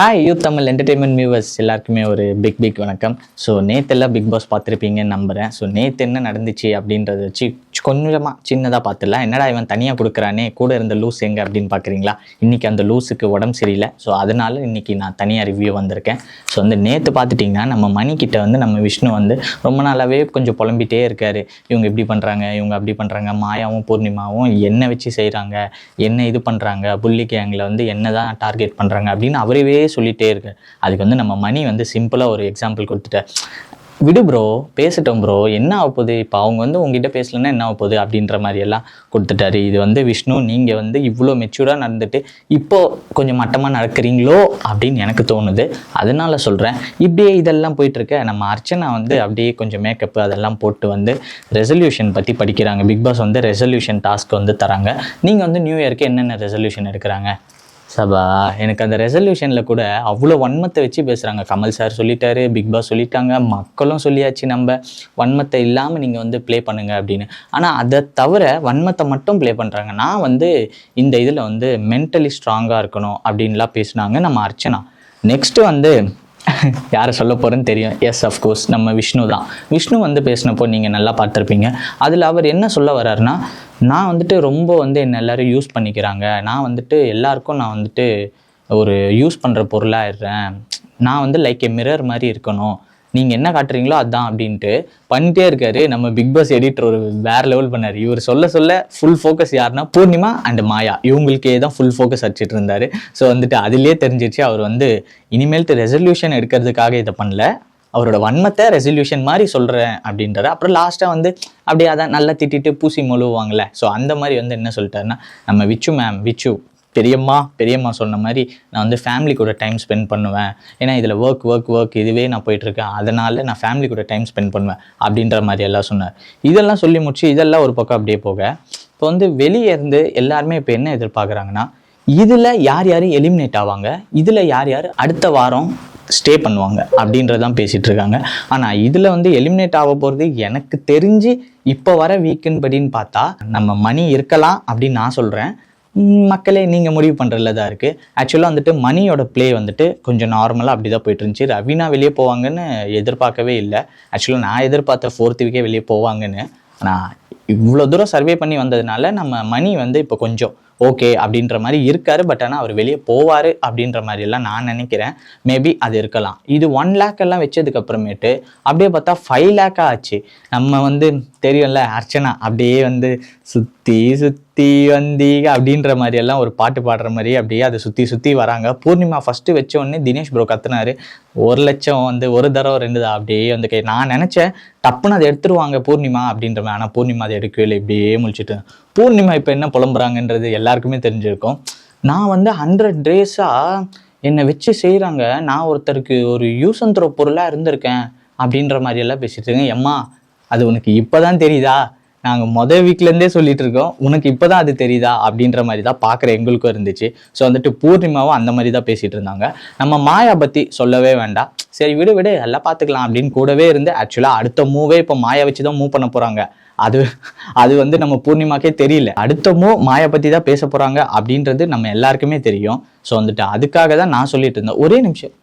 Hi you Tamil entertainment viewers எல்லாருக்குமே ஒரு big big வணக்கம். ஸோ நேத்தெல்லாம் பிக் பாஸ் பார்த்துருப்பீங்கன்னு நம்புகிறேன் ஸோ நேற்று என்ன நடந்துச்சு அப்படின்றத வச்சு கொஞ்சமாக சின்னதாக பார்த்துடலாம். என்னடா இவன் தனியாக கொடுக்குறானே? கூட இருந்த லூஸ் எங்கே அப்படின்னு பார்க்குறீங்களா? இன்றைக்கி அந்த லூஸுக்கு உடம்பு சரியில்லை. ஸோ அதனால் இன்றைக்கி நான் தனியாக ரிவ்யூ வந்திருக்கேன். ஸோ வந்து நேற்று பார்த்துட்டிங்கன்னா நம்ம மணிக்கிட்ட வந்து நம்ம விஷ்ணு வந்து ரொம்ப நாளாகவே கொஞ்சம் புலம்பிகிட்டே இருக்கார். இவங்க இப்படி பண்ணுறாங்க இவங்க அப்படி பண்ணுறாங்க மாயாவும் பூர்ணிமாவும் என்ன வச்சு செய்கிறாங்க என்ன இது பண்ணுறாங்க புள்ளி கேங்கில் வந்து என்ன தான் டார்கெட் பண்ணுறாங்க அப்படின்னு அவரவே சொல்லிகிட்டே இருக்கேன். அதுக்கு வந்து நம்ம மணி வந்து சிம்பிளாக ஒரு எக்ஸாம்பிள் கொடுத்துட்டேன். விடு ப்ரோ பேசிட்டோம் ப்ரோ என்ன ஆக போகுது? இப்போ அவங்க வந்து உங்ககிட்ட பேசலன்னா என்ன ஆக போகுது? அப்படின்ற மாதிரி எல்லாம் கொடுத்துட்டாரு. இது வந்து விஷ்ணு நீங்கள் வந்து இவ்வளோ மெச்சூராக நடந்துட்டு இப்போ கொஞ்சம் மட்டமாக நடக்கிறீங்களோ அப்படின்னு எனக்கு தோணுது. அதனால சொல்கிறேன் இப்படியே இதெல்லாம் போயிட்டுருக்க. நம்ம அர்ச்சனா வந்து அப்படியே கொஞ்சம் மேக்கப் அதெல்லாம் போட்டு வந்து ரெசல்யூஷன் பற்றி படிக்கிறாங்க. பிக் பாஸ் வந்து ரெசல்யூஷன் டாஸ்க் வந்து தராங்க. நீங்கள் வந்து நியூ இயர்க்கு என்னென்ன ரெசல்யூஷன் எடுக்கிறாங்க? சபா எனக்கு அந்த ரெசல்யூஷனில் கூட அவ்வளோ வன்மத்தை வச்சு பேசுகிறாங்க கமல் சார் சொல்லிட்டாரு பிக் பாஸ் சொல்லிட்டாங்க மக்களும் சொல்லியாச்சு நம்ம. வன்மத்தை இல்லாமல் நீங்கள் வந்து ப்ளே பண்ணுங்க அப்படின்னு. ஆனால் அதை தவிர வன்மத்தை மட்டும் ப்ளே பண்ணுறாங்க நான் வந்து இந்த இதில் வந்து மென்டலி ஸ்ட்ராங்காக இருக்கணும் அப்படின்லாம் பேசுனாங்க நம்ம அர்ச்சனா. நெக்ஸ்ட்டு வந்து யாரை சொல்ல போகிறேன்னு தெரியும். எஸ் அஃப்கோர்ஸ் நம்ம விஷ்ணு தான். விஷ்ணு வந்து பேசினப்போ நீங்கள் நல்லா பார்த்துருப்பீங்க. அதில் அவர் என்ன சொல்ல வர்றாருன்னா நான் வந்துட்டு ரொம்ப வந்து என்ன எல்லாரும் யூஸ் பண்ணிக்கிறாங்க. நான் வந்துட்டு எல்லாருக்கும் நான் வந்துட்டு ஒரு யூஸ் பண்ணுற பொருளாகிடுறேன் நான் வந்து லைக் எ மிரர் மாதிரி இருக்கணும். நீங்கள் என்ன காட்டுறீங்களோ அதான் அப்படின்ட்டு பண்ணிட்டே இருக்காரு. நம்ம பிக் பாஸ் எடிட்டர் ஒரு வேற லெவல் பண்ணார். இவர் சொல்ல சொல்ல ஃபுல் ஃபோக்கஸ் யாருன்னா பூர்ணிமா அண்ட் மாயா. இவங்களுக்கே தான் ஃபுல் ஃபோக்கஸ் அடிச்சிட்டு இருந்தார். ஸோ வந்துட்டு அதுலேயே தெரிஞ்சிருச்சு அவர் வந்து இனிமேல்ட்டு ரெசல்யூஷன் எடுக்கிறதுக்காக இதை பண்ணல. அவரோட வன்மத்தை ரெசல்யூஷன் மாதிரி சொல்கிறேன் அப்படின்றாரு. அப்புறம் லாஸ்ட்டாக வந்து அப்படியே அதான் நல்லா திட்டிட்டு பூசி மொழுவாங்கல்ல ஸோ அந்த மாதிரி வந்து என்ன சொல்லிட்டாருன்னா நம்ம விச்சு மேம் விச்சு பெரியம்மா பெரியம்மா சொன்ன மாதிரி நான் வந்து ஃபேமிலி கூட டைம் ஸ்பெண்ட் பண்ணுவேன். ஏன்னா இதில் ஒர்க் ஒர்க் ஒர்க் இதுவே நான் போயிட்டுருக்கேன். அதனால் நான் ஃபேமிலி கூட டைம் ஸ்பெண்ட் பண்ணுவேன் அப்படின்ற மாதிரி எல்லாம் சொன்னார். இதெல்லாம் சொல்லி முடிச்சு இதெல்லாம் ஒரு பக்கம் அப்படியே போக இப்போ வந்து வெளியே இருந்து எல்லாருமே இப்போ என்ன எதிர்பார்க்குறாங்கன்னா இதில் யார் யார் எலிமினேட் ஆவாங்க? இதில் யார் யார் அடுத்த வாரம் ஸ்டே பண்ணுவாங்க அப்படின்றதான் பேசிகிட்டு இருக்காங்க. ஆனால் இதில் வந்து எலிமினேட் ஆக போகிறது எனக்கு தெரிஞ்சு இப்போ வர வீக்கெண்ட் படின்னு பார்த்தா நம்ம மணி இருக்கலாம் அப்படின்னு நான் சொல்கிறேன் மக்களே நீங்கள் முடிவு பண்ணுறதுல தான் இருக்குது ஆக்சுவலாக வந்துட்டு மணியோட ப்ளே வந்துட்டு கொஞ்சம் நார்மலாக அப்படி தான் போயிட்டு இருந்துச்சு. ரவீனா வெளியே போவாங்கன்னு எதிர்பார்க்கவே இல்லை. ஆக்சுவலாக நான் எதிர்பார்த்த ஃபோர்த் வீக்கே வெளியே போவாங்கன்னு. ஆனால் இவ்வளோ தூரம் சர்வே பண்ணி வந்ததுனால நம்ம மணி வந்து இப்போ கொஞ்சம் ஓகே அப்படின்ற மாதிரி இருக்காரு. பட் ஆனால் அவர் வெளியே போவார் அப்படின்ற மாதிரி எல்லாம் நான் நினைக்கிறேன். மேபி அது இருக்கலாம். இது ஒன் லேக் எல்லாம் வச்சதுக்கப்புறமேட்டு அப்படியே பார்த்தா ஃபைவ் லேக்காக ஆச்சு. நம்ம வந்து தெரியும்ல அர்ச்சனா அப்படியே வந்து சுத் சுற்றி சுற்றி வந்தீங்க அப்படின்ற மாதிரி எல்லாம் ஒரு பாட்டு பாடுற மாதிரி அப்படியே அதை சுற்றி சுற்றி வராங்க. பூர்ணிமா ஃபஸ்ட்டு வச்ச உடனே தினேஷ் ப்ரோ கத்துனாரு. ஒரு லட்சம் வந்து ஒரு தடவை ரெண்டு தான் அப்படியே வந்து கை நான் நினச்சேன் டப்புன்னு அதை எடுத்துருவாங்க பூர்ணிமா அப்படின்ற மாதிரி. ஆனால் பூர்ணிமா அதை எடுக்கவே இல்லை இப்படியே முழிச்சிட்டு பூர்ணிமா இப்போ என்ன புலம்புறாங்கன்றது எல்லாருக்குமே தெரிஞ்சிருக்கும். நான் வந்து ஹண்ட்ரட் டேஸாக என்னை வச்சு செய்கிறாங்க நான் ஒருத்தருக்கு ஒரு யூஸ் அண்ட் த்ரோ பொருளாக இருந்திருக்கேன் அப்படின்ற மாதிரியெல்லாம் பேசிட்டு இருக்கேன். எம்மா அது உனக்கு இப்போதான் தெரியுதா? நாங்கள் மொதல் வீக்லேருந்தே சொல்லிட்டு இருக்கோம். உனக்கு இப்போ தான் அது தெரியுதா? அப்படின்ற மாதிரி தான் பார்க்குற எங்களுக்கும் இருந்துச்சு. ஸோ வந்துட்டு பூர்ணிமாவும் அந்த மாதிரி தான் பேசிகிட்டு இருந்தாங்க. நம்ம மாயா பற்றி சொல்லவே வேண்டாம். சரி விடு விடு எல்லாம் பார்த்துக்கலாம் அப்படின்னு கூடவே இருந்து ஆக்சுவலாக அடுத்த மூவே இப்போ மாயா வச்சு தான் மூவ் பண்ண போகிறாங்க அது அது வந்து நம்ம பூர்ணிமாக்கே தெரியல. அடுத்த மூவ் மாயா பற்றி தான் பேச போகிறாங்க அப்படின்றது நம்ம எல்லாருக்குமே தெரியும். ஸோ வந்துட்டு அதுக்காக தான் நான் சொல்லிட்டு இருந்தேன். ஒரே நிமிஷம்.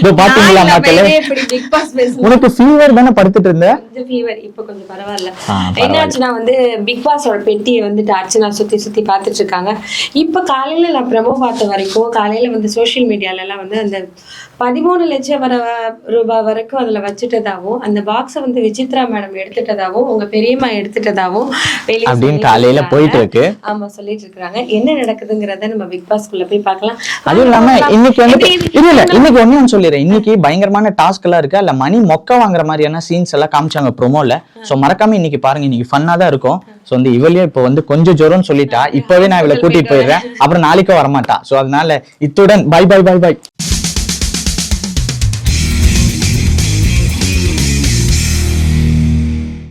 இதோ பாத்தீங்களா பேசும்போது உனக்கு ஃபீவர் தானே படுத்துட்டு இருந்த? fever, இப்ப கொஞ்சம் பரவாயில்ல. என்னாச்சுன்னா வந்து பிக் பாஸோட பெட்டியை வந்துட்டு அர்ச்சனா சுத்தி சுத்தி பார்த்துட்டு இருக்காங்க. இப்ப காலையில நான் ப்ரமோ பார்த்த வரைக்கும் காலையில வந்து சோஷியல் மீடியால எல்லாம் வந்து அந்த பதிமூணு லட்சம் வர ரூபாய் வரைக்கும் அதுல வச்சுட்டதாவும் அந்த பாக்ஸை வந்து விசித்ரா மேடம் எடுத்துட்டதாவும் உங்க பெரியம்மா எடுத்துட்டதாவும் அப்படின்னு காலையில. போயிட்டு இருக்கு ஆமா சொல்லிட்டு இருக்காங்க. என்ன நடக்குதுங்கிறத நம்ம பிக் பாஸ்க்குள்ள போய் பார்க்கலாம். அதுவும் இல்லாம இன்னைக்கு வந்து இல்ல இன்னைக்கு ஒண்ணு சொல்லிடுறேன். இன்னைக்கு பயங்கரமான டாஸ்க் எல்லாம் இருக்கு. அல்ல மணி மொக்க வாங்குற மாதிரியான சீன்ஸ் எல்லாம் காமிச்சாங்க ப்ரோமோல சோ மறக்காம இன்னைக்கு பாருங்க. இன்னைக்கு ஃபன்னா தான் இருக்கும். சோ வந்து இவளையும் இப்போ வந்து கொஞ்சம் ஜுரம்னு சொல்லிட்டா இப்பவே நான் இவளை கூட்டிட்டு போயிடுறேன். அப்புறம் நாளைக்கும் வரமாட்டா. சோ அதனால இத்துடன் பை பை பை பை